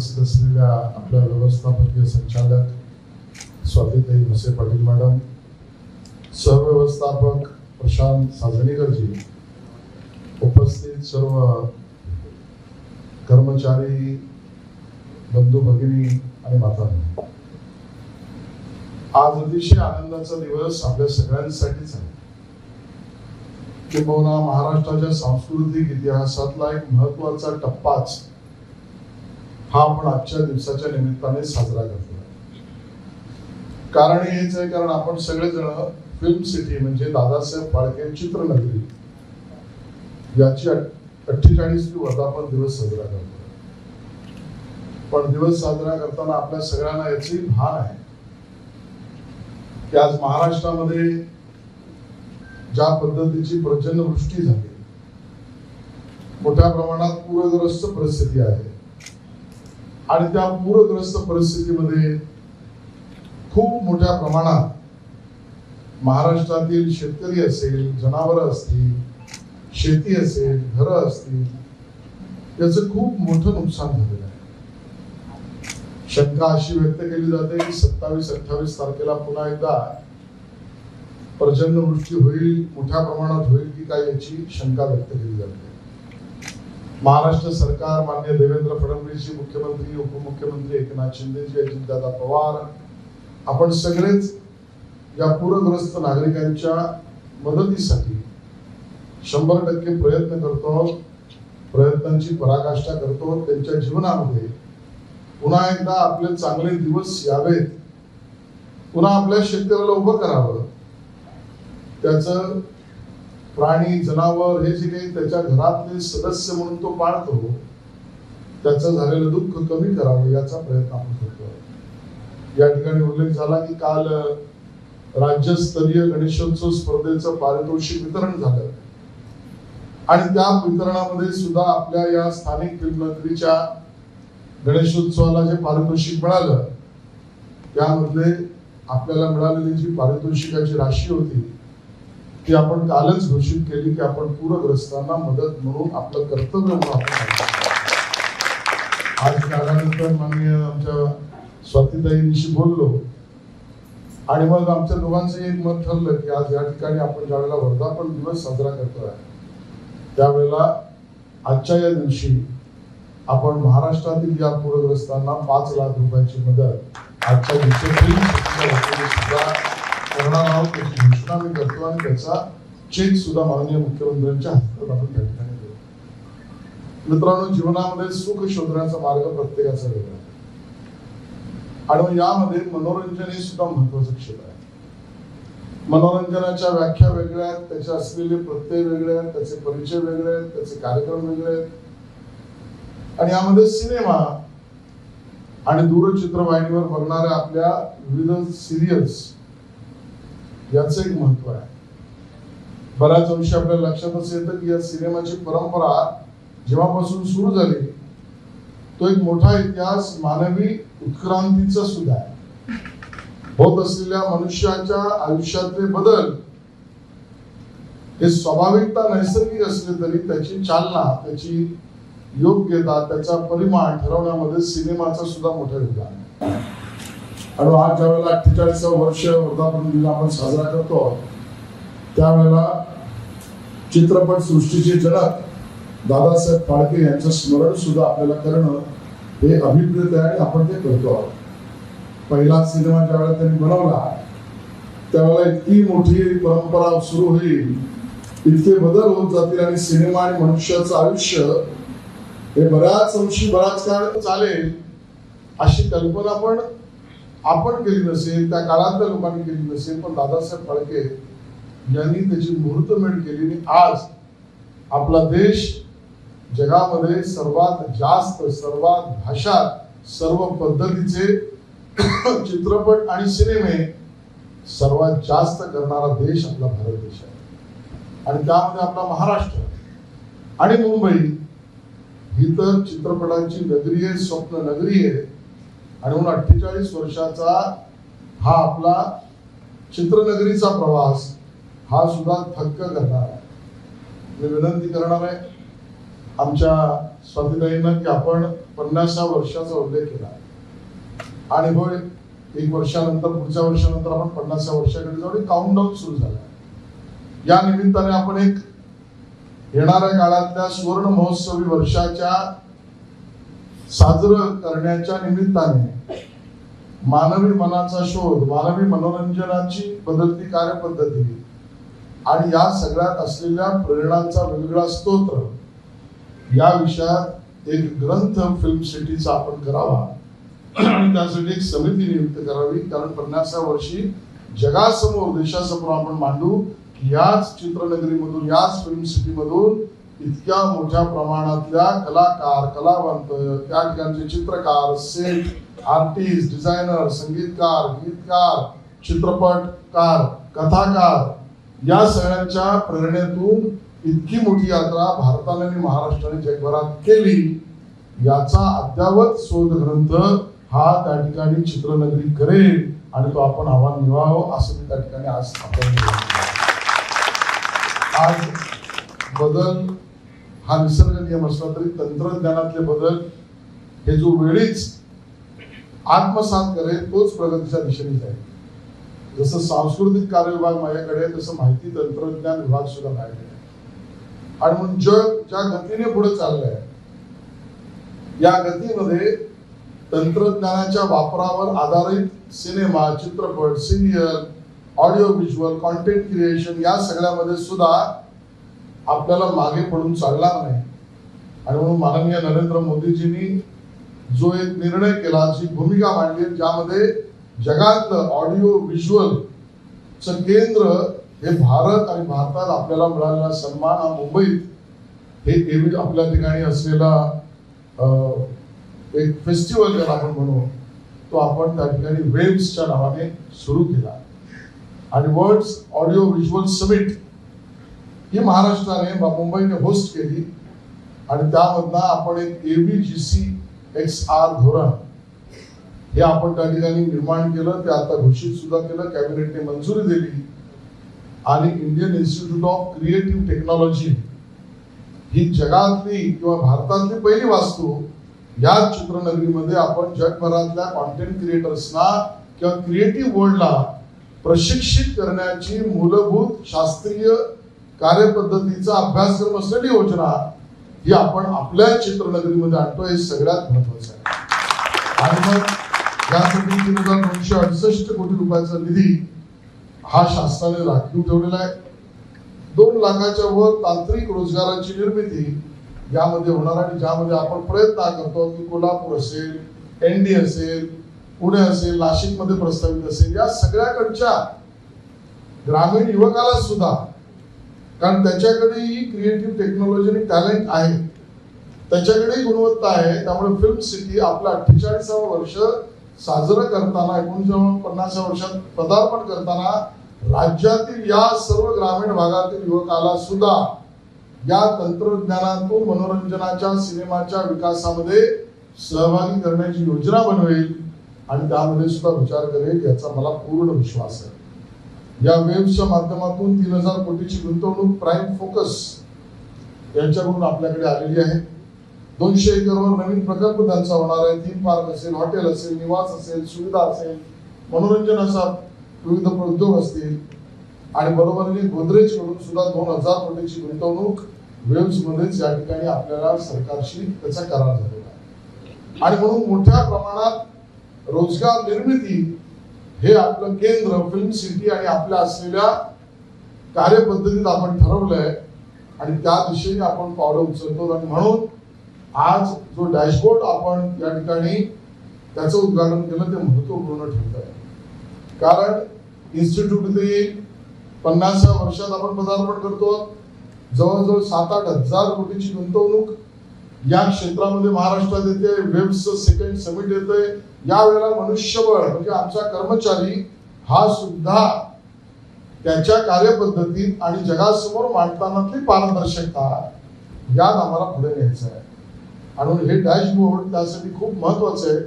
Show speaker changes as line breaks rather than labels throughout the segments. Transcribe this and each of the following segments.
उपस्थित असलेल्या आपल्या व्यवस्थापकीय संचालक स्वातीताई भसे पाटील मॅडम. सहव्यवस्थापक प्रशांत साजणीकरजी. उपस्थित सर्व कर्मचारी बंधू भगिनी आणि माता आज अतिशय आनंदाचा दिवस आपल्या सगळ्यांसाठीच आहे. किंबहुना महाराष्ट्राच्या सांस्कृतिक इतिहासातला एक महत्त्वाचा टप्पाच हा आपण आजच्या दिवसाच्या निमित्ताने साजरा करतो. कारण हेच आहे कारण आपण सगळेजण फिल्म सिटी म्हणजे दादासाहेब फाळके चित्रनगरी याची अठ्ठेचाळीस वर्धापन दिवस साजरा करतो. पण दिवस साजरा करताना आपल्या सगळ्यांना याची भान आहे. की आज महाराष्ट्रामध्ये ज्या पद्धतीची प्रचंड वृष्टी झाली मोठ्या प्रमाणात पूरग्रस्त परिस्थिती आहे. आणि त्या पूरग्रस्त परिस्थितीमध्ये खूप मोठ्या प्रमाणात महाराष्ट्रातील शेतकरी असेल जनावरं असतील शेती असेल घरं असतील याचं खूप मोठं नुकसान झालेलं आहे. शंका अशी व्यक्त केली जाते की सत्तावीस अठ्ठावीस तारखेला पुन्हा एकदा पर्जन्यवृष्टी होईल मोठ्या प्रमाणात होईल की काय याची शंका व्यक्त केली जाते. महाराष्ट्र सरकार मान्य देवेंद्र फडणवीसजी मुख्यमंत्री उपमुख्यमंत्री एकनाथ शिंदेजी अजितदादा पवार आपण सगळेच या पूरग्रस्त नागरिकांच्या मदतीसाठी शंभर टक्के प्रयत्न करतो प्रयत्नांची पराकाष्ठा करतो त्यांच्या जीवनामध्ये. पुन्हा एकदा आपले चांगले दिवस यावेत. पुन्हा आपल्या शेतकऱ्याला उभं करावं. त्याचं प्राणी जनावर हे जे काही त्याच्या घरातले सदस्य म्हणून तो पाळतो त्याचं झालेलं दुःख कमी करावं याचा प्रयत्न आपण करतो. या ठिकाणी उल्लेख झाला की काल राज्यस्तरीय गणेशोत्सव स्पर्धेचं पारितोषिक वितरण झालं. आणि त्या वितरणामध्ये सुद्धा आपल्या या स्थानिक फिल्मनगरीच्या गणेशोत्सवाला जे पारितोषिक मिळालं त्यामधले आपल्याला मिळालेली जी पारितोषिकाची राशी होती की आपण कालच घोषित केली की आपण पूरग्रस्तांना मदत म्हणून आपलं कर्तव्य म्हणून आपण आज कालानंतर माननीय आमच्या स्वातीताईंशी बोललो. आणि मग आमच्या दोघांचं एक मत ठरलं की आज या ठिकाणी आपण ज्यावेळेला वर्धापन दिवस साजरा करतोय त्यावेळेला आजच्या या दिवशी आपण महाराष्ट्रातील या पूरग्रस्तांना पाच लाख रुपयाची मदत आजच्या दिवशी सुद्धा करणार आहोत त्याची घोषणा मी करतो आणि त्याचा चेक सुद्धा माननीय मुख्यमंत्र्यांच्या हस्तात आपण त्या ठिकाणी देऊ. मित्रांनो जीवनामध्ये सुख शोधण्याचा मार्ग प्रत्येकाचा वेगळा आणि यामध्ये मनोरंजन हे सुद्धा महत्वाचं क्षेत्र आहे. मनोरंजनाच्या व्याख्या वेगळ्या आहेत त्याचे असलेले प्रत्यय वेगळे आहेत त्याचे परिचय वेगळे आहेत त्याचे कार्यक्रम वेगळे आहेत. आणि यामध्ये सिनेमा आणि दूरचित्रवाहिनीवर बघणाऱ्या आपल्या विविध सिरियल्स याचंही महत्त्व आहे. बऱ्याच अंशी आपल्या लक्षात असं येतं की या सिनेमाची परंपरा जेव्हापासून सुरू झाली तो एक मोठा इतिहास मानवी उत्क्रांतीचा सुद्धा आहे. होत असलेल्या मनुष्याच्या आयुष्यातले बदल हे स्वाभाविकता नैसर्गिक असले तरी त्याची चालना त्याची योग्यता त्याचा परिमाण ठरवण्यामध्ये सिनेमाचा सुद्धा मोठा योगदान आहे. आणि आज ज्यावेळेला अठ्ठेचाळीसावं वर्ष वर्धापन दिन आपण साजरा करतो त्यावेळेला चित्रपट सृष्टीचे जनक दादासाहेब फाळके यांचं स्मरण सुद्धा आपल्याला करणं हे अभिप्रेत आहे आणि आपण ते करतो आहोत. पहिला सिनेमा ज्यावेळेला त्यांनी बनवला त्यावेळेला इतकी मोठी परंपरा सुरू होईल इतके बदल होत जातील आणि सिनेमा आणि मनुष्याचं आयुष्य हे बऱ्याच अंशी बराच काळ चालेल अशी कल्पना पण आपण केली नसेल त्या काळातल्या लोकांनी केली नसेल पण दादासाहेब फाळके यांनी त्याची मुहूर्तमेढ केली आणि आज आपला देश जगामध्ये सर्वात जास्त सर्वात भाषा सर्व पद्धतीचे चित्रपट आणि सिनेमे सर्वात जास्त करणारा देश आपला भारत देश आहे. आणि त्यामध्ये आपला महाराष्ट्र आणि मुंबई ही तर चित्रपटांची नगरी आहे स्वप्न नगरी आहे. आणि म्हणून अठ्ठेचाळीस वर्षाचा हा आपला चित्रनगरीचा प्रवास हा सुद्धा थक्क करणार आहे. मी विनंती करणार आहे आमच्या स्वातीताईंना की आपण पन्नासा वर्षाचा उल्लेख केला. आणि होय एक वर्षानंतर पुढच्या वर्षानंतर आपण पन्नासा वर्षाकडे जाऊन काउंट डाऊन सुरू झाला. या निमित्ताने आपण एक येणाऱ्या काळातल्या सुवर्ण महोत्सवी वर्षाच्या साजरं करण्याच्या निमित्ताने मानवी मनाचा शोध मानवी मनोरंजनाची बदलती कार्यपद्धती आणि या सगळ्यात असलेल्या प्रेरणांचा वेगवेगळा स्तोत्र या विषयात एक ग्रंथ फिल्म सिटीचा आपण करावा. आणि त्यासाठी एक समिती नियुक्त करावी. कारण पन्नासा वर्षी जगासमोर देशासमोर आपण मांडू की याच चित्रनगरीमधून याच फिल्म सिटीमधून इतक्या मोठ्या प्रमाणातल्या कलाकार कलावंत त्या ठिकाणचे चित्रकार सेट आर्टिस्ट डिझायनर संगीतकार गीतकार चित्रपटकार कथाकार या सगळ्यांच्या प्रेरणेतून इतकी मोठी यात्रा भारताने आणि महाराष्ट्राने जगभरात केली याचा अद्यावत शोध ग्रंथ हा त्या ठिकाणी चित्रनगरी करेल आणि तो आपण आव्हान निभावं असं मी त्या ठिकाणी आज आपण आज बदल हा निसर्ग नियम असला तरी तंत्रज्ञानातले बदल हे जो वेळीच आत्मसात करेल तोच प्रगतीच्या दिशेने जाईल जसं सांस्कृतिक कार्य विभाग माझ्याकडे तसं माहिती तंत्रज्ञान विभाग सुद्धा माझ्याकडे आणि म्हणून जग ज्या गतीने पुढे चाललंय या गतीमध्ये तंत्रज्ञानाच्या वापरावर आधारित सिनेमा चित्रपट serial audio visual content creation या सगळ्यामध्ये सुद्धा आपल्याला मागे पडून चालणार नाही. आणि म्हणून माननीय नरेंद्र मोदीजींनी जो एक निर्णय केला जी भूमिका मांडली ज्यामध्ये जगातलं ऑडिओ व्हिज्युअल च केंद्र हे भारत आणि भारतात आपल्याला मिळालेला सन्मान हा मुंबईत हे एवढी आपल्या ठिकाणी असलेला एक फेस्टिवल ज्याला आपण म्हणू तो आपण त्या ठिकाणी वेव्सच्या नावाने सुरू केला. आणि वर्ल्ड ऑडिओ व्हिज्युअल समिट ही महाराष्ट्राने मुंबईने होस्ट केली. आणि त्यामधनं आपण एक AV G C X R धोरण हे आपण त्या ठिकाणी निर्माण केलं. ते आता घोषित सुद्धा केलं. कॅबिनेटने मंजुरी दिली. आणि Indian Institute of Creative Technology ही जगातली किंवा भारतातली पहिली वास्तू या चित्रनगरीमध्ये आपण जगभरातल्या कॉन्टेंट क्रिएटर्सना किंवा क्रिएटिव्ह वर्ल्डला प्रशिक्षित करण्याची मूलभूत शास्त्रीय कार्यपद्धतीचा अभ्यासक्रम असलेली योजना ही आपण आपल्या चित्रनगरीमध्ये आणतो हे सगळ्यात महत्वाचं आहे. आणि मग यासाठी तीन हजार दोनशे अडुसष्ट कोटी रुपयाचा निधी हा शासनाने राखीव ठेवलेला आहे. दोन लाखाच्या वर तांत्रिक रोजगाराची निर्मिती यामध्ये होणार आणि ज्यामध्ये आपण प्रयत्न करतो की कोल्हापूर असेल एनडी असेल पुणे असेल नाशिकमध्ये प्रस्तावित असेल या सगळ्याकडच्या ग्रामीण युवकाला सुद्धा कारण त्याच्याकडे ही क्रिएटिव्ह टेक्नॉलॉजी आणि टॅलेंट आहे. त्याच्याकडे गुणवत्ता आहे. त्यामुळे फिल्म सिटी आपलं अठ्ठेचाळीसावं वर्ष साजरं करताना एकोणीसशे पन्नासव्या वर्षात पदार्पण करताना राज्यातील या सर्व ग्रामीण भागातील युवकाला सुद्धा या तंत्रज्ञानातून मनोरंजनाच्या सिनेमाच्या विकासामध्ये सहभागी करण्याची योजना बनवेल. आणि त्यामध्ये सुद्धा विचार करेल याचा मला पूर्ण विश्वास आहे. या वेबच्या माध्यमातून तीन हजार कोटीची गुंतवणूक प्राईम फोकस यांच्याकडून आपल्याकडे आलेली आहे. दोनशे एकरवर नवीन प्रकल्प त्यांचा होणार आहे. थीम पार्क असेल हॉटेल असेल निवास असेल सुविधा असेल मनोरंजनाचा विविध उद्योग असतील. आणि बरोबरीने गोदरेजकडून सुद्धा दोन हजार कोटीची गुंतवणूक वेव्स मध्येच या ठिकाणी आपल्याला सरकारशी त्याचा करार झालेला आहे. आणि म्हणून मोठ्या प्रमाणात रोजगार निर्मिती हे आपलं केंद्र फिल्म सिटी आणि आपल्या असलेल्या कार्यपद्धतीत आपण ठरवलंय आणि त्या दिशेने आपण पावलं उचलतो. आणि म्हणून आज जो डॅशबोर्ड आपण या ठिकाणी त्याचं उद्घाटन केलं ते महत्त्वपूर्ण ठरत आहे. कारण इन्स्टिट्यूट पन्नास वर्षात आपण पदार्पण करतो. जवळजवळ सात आठ हजार कोटीची गुंतवणूक या क्षेत्रामध्ये महाराष्ट्रात येते. वेब्सचं सेकंड समिट येते यावेळेला मनुष्यबळ म्हणजे आमचा कर्मचारी हा सुद्धा त्याच्या कार्यपद्धतीत आणि जगासमोर मांडतानातली पारदर्शकता यात आम्हाला पुढे न्यायचं आहे. आणि हे डॅशबोर्ड त्यासाठी खूप महत्वाचं आहे.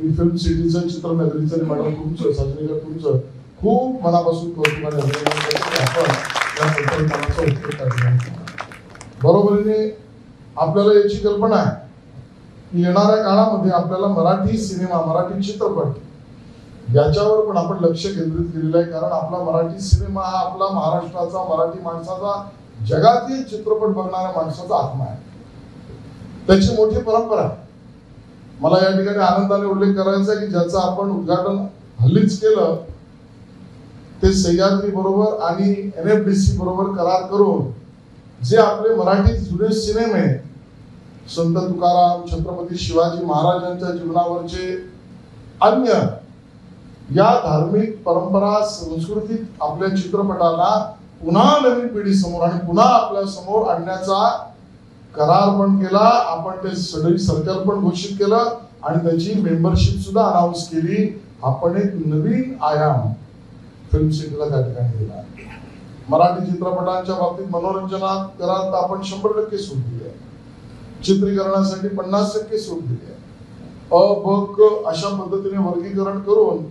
मी फिल्म सिटीचं चित्रनगरीचं आणि मॅडम तुमचं साजरीकर तुमचं खूप मनापासून कौतुकाने आपण या उपयोग बरोबरीने आपल्याला याची कल्पना आहे. येणाऱ्या काळामध्ये आपल्याला मराठी सिनेमा मराठी चित्रपट याच्यावर पण आपण लक्ष केंद्रित केलेलं आहे. कारण आपला मराठी सिनेमा हा आपला महाराष्ट्राचा मराठी माणसाचा जगातील चित्रपट बघणाऱ्या माणसाचा आत्मा आहे. त्याची मोठी परंपरा आहे. मला या ठिकाणी आनंदाने उल्लेख करायचा आहे की ज्याचं आपण उद्घाटन हल्लीच केलं ते सह्याद्री बरोबर आणि एन एफ डी सी बरोबर करार करून जे आपले मराठी जुने सिनेमे संत तुकाराम छत्रपती शिवाजी महाराजांच्या जीवनावरचे अन्य या धार्मिक परंपरा संस्कृतीत आपल्या चित्रपटाला पुन्हा नवीन पिढी समोर आणि पुन्हा आपल्यासमोर आणण्याचा करार पण केला. आपण ते सगळी सर्कल पण घोषित केलं आणि त्याची मेंबरशिप सुद्धा अनाऊन्स केली. आपण एक नवीन आयाम फिल्म सिटीला त्या ठिकाणी दिला. मराठी चित्रपटांच्या बाबतीत मनोरंजनात करात आपण शंभर टक्के सूट दिली आहे. चित्रीकरणासाठी पन्नास टक्के सूट दिली आहे. अ ब क अशा पद्धतीने वर्गीकरण करून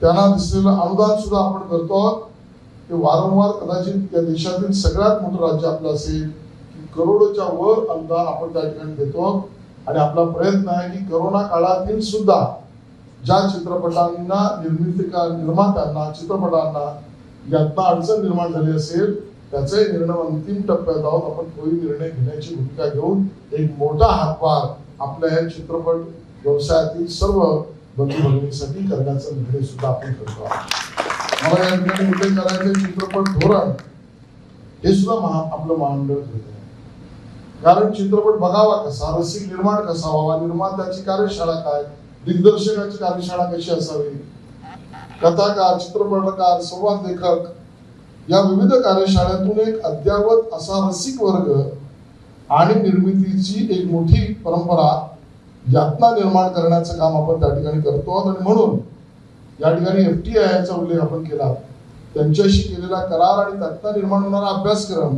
त्यांना दिसलेलं अनुदान सुद्धा आपण करतो ते वारंवार कदाचित त्या देशातील सगळ्यात मोठं राज्य आपलं असेल की करोडोच्या वर अनुदान आपण त्या ठिकाणी देतो आणि आपला प्रयत्न आहे की करोना काळातील सुद्धा ज्या चित्रपटांना निर्मिती निर्मात्यांना चित्रपटांना यातना अडचण निर्माण झाली असेल त्याचाही निर्णय अंतिम टप्प्यात आहोत. आपण तोही निर्णय घेण्याची भूमिका घेऊन एक मोठा हातभार आपल्या या चित्रपट व्यवसायातील सर्व बंधू भगिनीसाठी करण्याचा निर्णय सुद्धा आपण करतो आहोत. मला या ठिकाणी उल्लेख करायचे चित्रपट धोरण हे सुद्धा महा आपलं महामंडळ घेत आहे. कारण चित्रपट बघावा कसा रसिक निर्माण कसा व्हावा निर्मात्याची कार्यशाळा काय दिग्दर्शकाची कार्यशाळा कशी असावी कथाकार चित्रपटकार संवाद लेखक या विविध कार्यशाळेतून एक अद्यावत असा रसिक वर्ग आणि निर्मितीची एक मोठी परंपरा यातना निर्माण करण्याचं काम आपण त्या ठिकाणी करतो आहोत. आणि म्हणून या ठिकाणी एफ टी आयचा उल्लेख आपण केला. त्यांच्याशी केलेला करार आणि त्यातनं निर्माण होणारा अभ्यासक्रम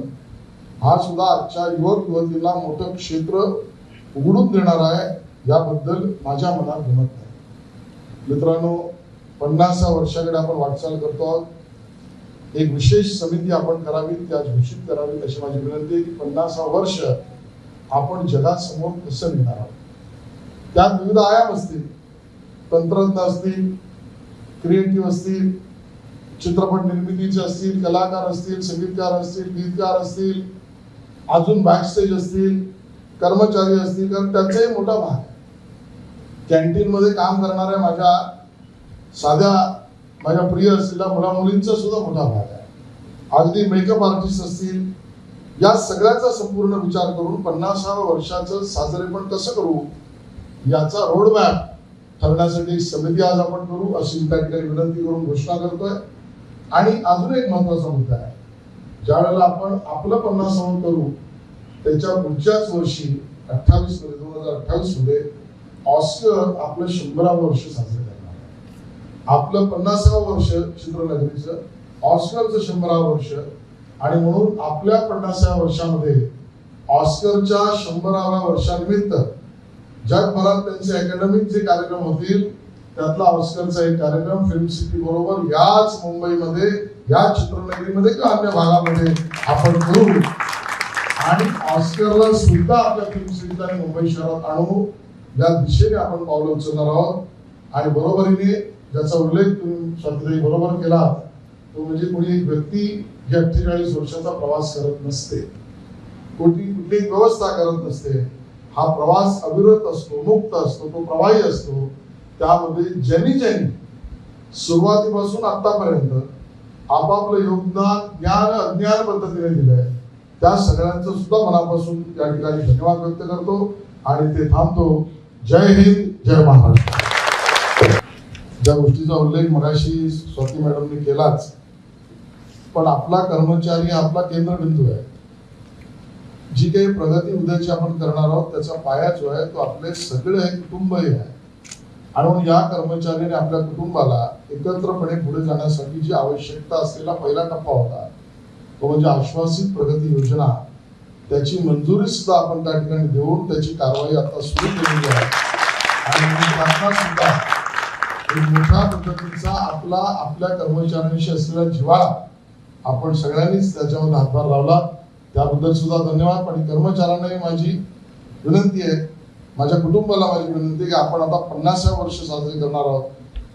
हा सुद्धा आजच्या युवक युवतीला मोठं क्षेत्र उघडून देणार आहे याबद्दल माझ्या मनात भ्रमत नाही. मित्रांनो पन्नासा वर्षाकडे आपण वाटचाल करतो आहोत. एक विशेष समिती आपण करावी त्या घोषित करावी अशी माझी विनंती आहे की पन्नासा वर्ष आपण जगासमोर कसं नेणार आहोत? त्यात विविध आयाम असतील. तंत्रज्ञ असतील क्रिएटिव्ह असतील चित्रपट निर्मितीचे असतील कलाकार असतील संगीतकार असतील गीतकार असतील अजून बॅकस्टेज असतील कर्मचारी असतील कारण त्याचाही मोठा भाग कॅन्टीनमध्ये काम करणाऱ्या माझ्या साध्या माझ्या प्रिय असलेल्या मुला मुलींचा सुद्धा मोठा भाग आहे. अगदी मेकअप आर्टिस्ट असतील या सगळ्याचा संपूर्ण विचार करून पन्नासाव्या वर्षाचं साजरेपण कसं करू याचा रोडमॅप ठरण्यासाठी समिती आज आपण करू अशी त्या ठिकाणी विनंती करून घोषणा करतोय. आणि अजून एक महत्त्वाचा मुद्दा आहे. ज्या वेळेला आपण आपलं पन्नासावं करू त्याच्या पुढच्याच वर्षी अठ्ठावीसमध्ये दोन हजार अठ्ठावीसमध्ये ऑस्कर आपलं शंभरावं वर्ष साजरं आपलं पन्नासावं वर्ष चित्रनगरीचं ऑस्करचं शंभरावं वर्ष आणि म्हणून आपल्या पन्नासाव्या वर्षामध्ये ऑस्करच्या शंभराव्या वर्षानिमित्त जगभरात त्यांचे अकॅडमिक जे कार्यक्रम होतील त्यातला ऑस्करचा एक कार्यक्रम फिल्म सिटी बरोबर याच मुंबईमध्ये या चित्रनगरीमध्ये किंवा अन्य भागामध्ये आपण करू. आणि ऑस्करला सुद्धा आपल्या फिल्म सिटीत आणि मुंबई शहरात आणू. या दिशेने आपण पावलं उचलणार आहोत. आणि बरोबरीने ज्याचा उल्लेख तुम्ही स्वातंत्र्य बरोबर केला तो म्हणजे कोणी एक व्यक्ती जी अठ्ठेचाळीस वर्षाचा प्रवास करत नसते. कोणी कुठलीही व्यवस्था करत नसते. हा प्रवास अविरत असतो मुक्त असतो तो प्रवाही असतो. त्यामध्ये ज्यांनी ज्यांनी सुरुवातीपासून आतापर्यंत आपापलं योगदान ज्ञान अज्ञान पद्धतीने दिलंय त्या सगळ्यांचं सुद्धा मनापासून या ठिकाणी धन्यवाद व्यक्त करतो आणि ते थांबतो. जय हिंद जय महाराष्ट्र. ज्या गोष्टीचा उल्लेख मगाशी स्वाती मॅडमने केलाच पण आपला कर्मचारी आपला केंद्रबिंदू आहे. जी काही प्रगती उद्याची आपण करणार आहोत त्याचा पाया जो आहे तो आपले सगळे हे कुटुंबही आहे. आणि म्हणून या कर्मचाऱ्याने आपल्या कुटुंबाला एकत्रपणे पुढे जाण्यासाठी जी आवश्यकता असलेला पहिला टप्पा होता तो म्हणजे आश्वासित प्रगती योजना. त्याची मंजुरी सुद्धा आपण त्या ठिकाणी देऊन त्याची कारवाई आता सुरू केलेली आहे. आणि सुद्धा मोठ्या पद्धतीचा आपला आपल्या कर्मचाऱ्यांशी असलेला जिव्हाळा. आपण सगळ्यांनीच त्याच्यावर हातभार लावला. त्याबद्दल सुद्धा धन्यवाद. आणि कर्मचाऱ्यांनाही माझी विनंती आहे माझ्या कुटुंबाला माझी विनंती आहे की आपण आता पन्नासाव्या वर्ष साजरे करणार आहोत.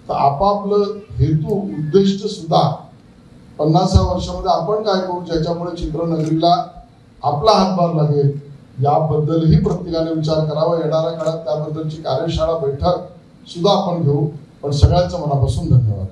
तर आपापलं हेतू उद्दिष्ट सुद्धा पन्नासाव्या वर्षामध्ये आपण काय करू ज्याच्यामुळे चित्रनगरीला आपला हातभार लागेल याबद्दलही प्रत्येकाने विचार करावा. येणाऱ्या काळात त्याबद्दलची कार्यशाळा बैठक सुद्धा आपण घेऊ. पण सगळ्यांचं मनापासून धन्यवाद.